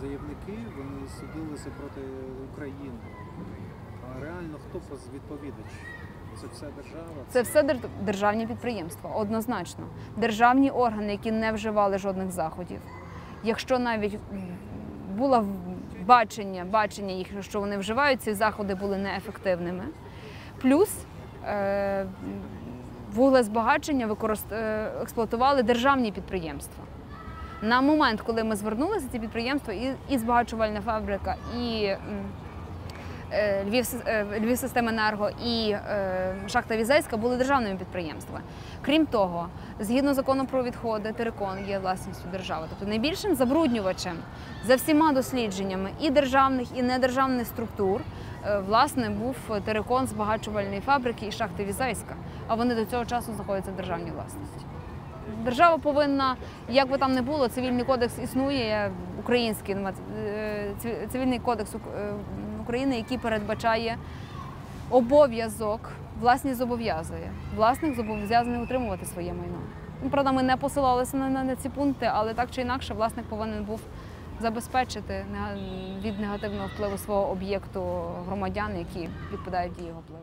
заявники вони судилися проти України. А реально хто відповідач? Це все держава? Це все дер- державні підприємства, однозначно. Державні органи, які не вживали жодних заходів. Якщо навіть було бачення, бачення їх, що вони вживають, ці заходи були неефективними. Плюс е, вуглезбагачення використ... е, експлуатували державні підприємства. На момент, коли ми звернулися, ці підприємства, і, і збагачувальна фабрика, і е, Львів, е, Системенерго і е, шахта Візейська були державними підприємствами. Крім того, згідно закону про відходи, Терекон є власністю держави. Тобто найбільшим забруднювачем за всіма дослідженнями і державних, і недержавних структур е, власне був Терекон збагачувальної фабрики і шахти Візейська. А вони до цього часу знаходяться в державній власності. Держава повинна, як би там не було, цивільний кодекс існує, український нема- е, циві- цивільний кодекс е, України, який передбачає обов'язок, власність зобов'язує. Власник зобов'язаний утримувати своє майно. Ну, правда, ми не посилалися на, на, на ці пункти, але так чи інакше власник повинен був забезпечити від негативного впливу свого об'єкту громадян, які підпадають дії його впливу.